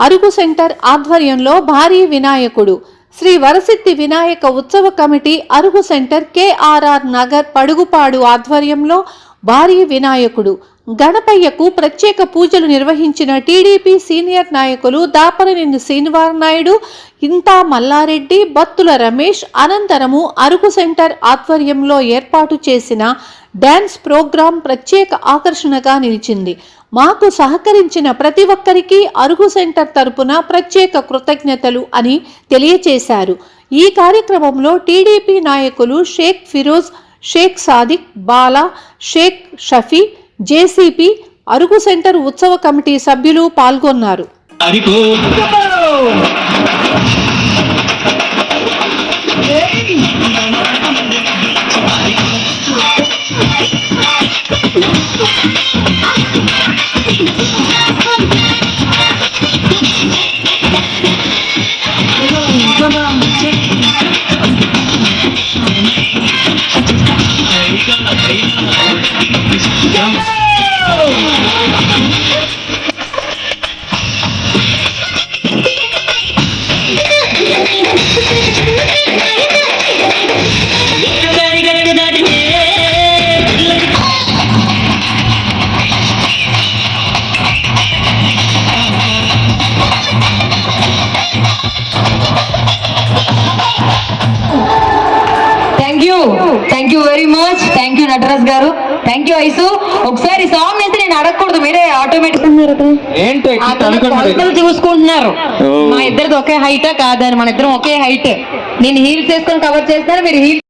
అరుగు సెంటర్ ఆధ్వర్యంలో భారీ వినాయకుడు. శ్రీ వరసిద్ధి వినాయక ఉత్సవ కమిటీ అరుగు సెంటర్ కేఆర్ఆర్ నగర్ పడుగుపాడు ఆధ్వర్యంలో భారీ వినాయకుడు. గణపయ్యకు ప్రత్యేక పూజలు నిర్వహించిన టీడీపీ సీనియర్ నాయకులు దాపరనేని శ్రీనివార్ నాయుడు ఇంతా మల్లారెడ్డి బత్తుల రమేష్ అనంతరము అరుగు సెంటర్ ఆధ్వర్యంలో ఏర్పాటు చేసిన డ్యాన్స్ ప్రోగ్రాం ప్రత్యేక ఆకర్షణగా నిలిచింది. మాకు సహకరించిన ప్రతి ఒక్కరికి అరుగు సెంటర్ తరపున ప్రత్యేక కృతజ్ఞతలు అని తెలియచేశారు. ఈ కార్యక్రమంలో టీడీపీ నాయకులు షేక్ ఫిరోజ్ షేక్ సాదిక్ బాలా షేక్ షఫీ జేసీపీ అరుగు సెంటర్ ఉత్సవ కమిటీ సభ్యులు పాల్గొన్నారు. Go! Very much thank you Nataraj గారు. థ్యాంక్ యూ ఐసు. ఒకసారి సాంగ్ వేస్తే నేను అడగకూడదు మీరే ఆటోమేటిక్ చూసుకుంటున్నారు. మా ఇద్దరిది ఒకే హైటా కాదని మన ఇద్దరం ఒకే హైట్ నేను హీల్స్ వేసుకొని కవర్ చేస్తాను మీరు హీల్